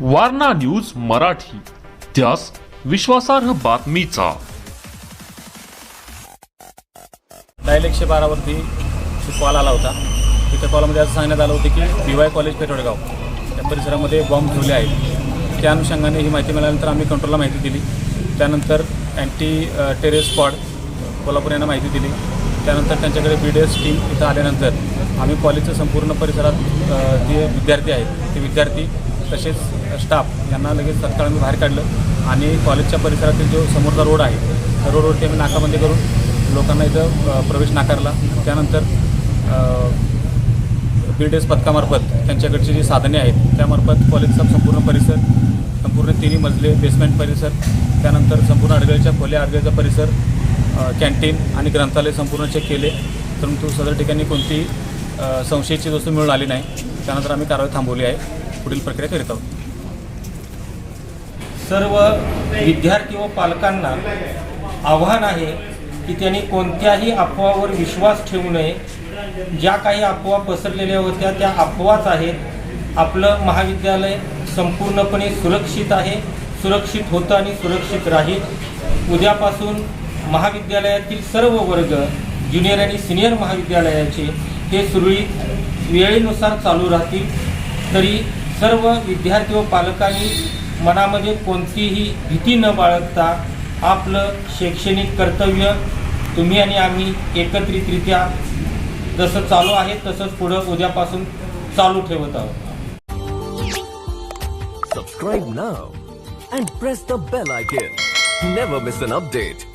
Warna news Marathi. त्यास विश्वासार्ह बातमीचा. डायल एकशे बारावरती कॉल आला होता. तिथे कॉलमध्ये असं सांगण्यात आलं होतं की बी वाय कॉलेज पेटोडगाव या परिसरामध्ये बॉम्ब ठेवले आहेत. त्या अनुषंगाने ही माहिती मिळाल्यानंतर आम्ही कंट्रोलला माहिती दिली. त्यानंतर अँटी टेरेस स्क्वॉड कोल्हापूर यांना माहिती दिली. त्यानंतर त्यांच्याकडे बी डी एस टीम इथं आल्यानंतर आम्ही कॉलेजच्या संपूर्ण परिसरात जे विद्यार्थी आहेत ते विद्यार्थी तसेच स्टाफ यांना लगेच तत्काळ आम्ही बाहेर काढलं. आणि कॉलेजच्या परिसरातील जो समोरचा रोड आहे त्या रोडवरती आम्ही नाकाबंदी करून लोकांना इथं प्रवेश नाकारला. त्यानंतर बी डी एस पथकामार्फत त्यांच्याकडची जी साधने आहेत त्यामार्फत कॉलेजचा संपूर्ण परिसर संपूर्ण तिन्ही मजले बेसमेंट परिसर त्यानंतर संपूर्ण अडगळीच्या खोल्या अडगळीचा परिसर कॅन्टीन आणि ग्रंथालय संपूर्ण चेक केले. परंतु सदर ठिकाणी कोणती अ, संशयाची वस्तू मिळून आली नाही. त्यानंतर आम्ही कारवाई थांबवली आहे. पुढील प्रक्रिया करीत आहोत. सर्व विद्यार्थी व पालकांना आव्हान आहे की त्यांनी कोणत्याही अफवावर विश्वास ठेवू नये. ज्या काही अफवा पसरलेल्या होत्या त्या अफवाच आहेत. आपलं महाविद्यालय संपूर्णपणे सुरक्षित आहे. सुरक्षित होतं आणि सुरक्षित राहील. उद्यापासून महाविद्यालयातील सर्व वर्ग ज्युनियर आणि सिनियर महाविद्यालयाचे हे सुरळीत वेळेनुसार चालू राहतील. तरी सर्व विद्यार्थी व पालकांनी मनामध्ये कोणतीही भीती न बाळगता आपलं शैक्षणिक कर्तव्य तुम्ही आणि आम्ही एकत्रितरित्या जसं चालू आहे तसंच पुढं उद्यापासून चालू ठेवत आहोत. Subscribe now and press the bell icon never miss an update